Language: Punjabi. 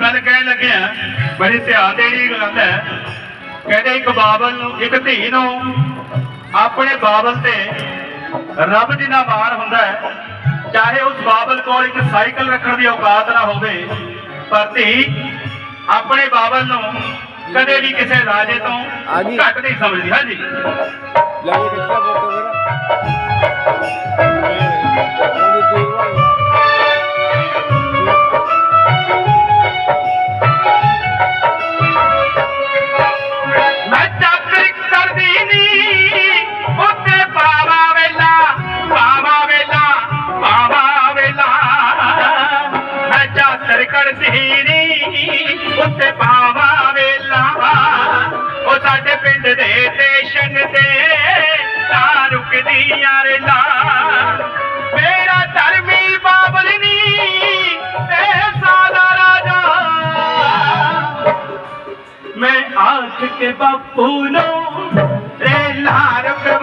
ਇਹ ਜੋ ਗੱਲ ਕਹਿਣ ਲੱਗਿਆ ਬੜੀ ਧਿਆਨ ਦੇਣੀ ਗੱਲ ਹੈ। ਕਹਿੰਦੇ ਇੱਕ ਬਾਬਲ ਨੂੰ ਇੱਕ ਧੀ ਨੂੰ ਆਪਣੇ ਬਾਬਲ ਤੇ ਰੱਬ ਜਿੰਨਾ ਮਾਣ ਹੁੰਦਾ ਹੈ ਚਾਹੇ ਉਸ ਬਾਬਲ ਕੋਲ ਇੱਕ ਸਾਈਕਲ ਰੱਖਣ ਦੀ ਔਕਾਤ ਨਾ ਹੋਵੇ ਪਰ ਧੀ ਆਪਣੇ ਬਾਬਲ ਨੂੰ ਕਦੇ ਵੀ ਕਿਸੇ ਰਾਜੇ ਤੋਂ। ਘੱਟ ਨਹੀਂ ਸਮਝਦੀ। ਹਾਂਜੀ। ਲੈ ਕੇ ਰੱਖਿਆ ਫੋਟੋ ਮੇਰਾ ਚਾਦਰ ਉੱਤੇ ਪਾਵਾ ਵੇਲਾ ਉਹ ਸਾਡੇ ਪਿੰਡ ਦੇ ਸਟੇਸ਼ਨ ਤੇ ਤਾਂ ਰੁਕਦੀਆਂ ਰੇਲਾ। ਮੇਰਾ ਧਰਮੀ ਬਾਬਲ ਨੀ ਤੇ ਸਾਦਾ ਰਾਜਾ। ਮੈਂ ਆਖ ਕੇ ਬਾਪੂ ਨੂੰ ਰੇਲਾ ਰੁਕਵਾ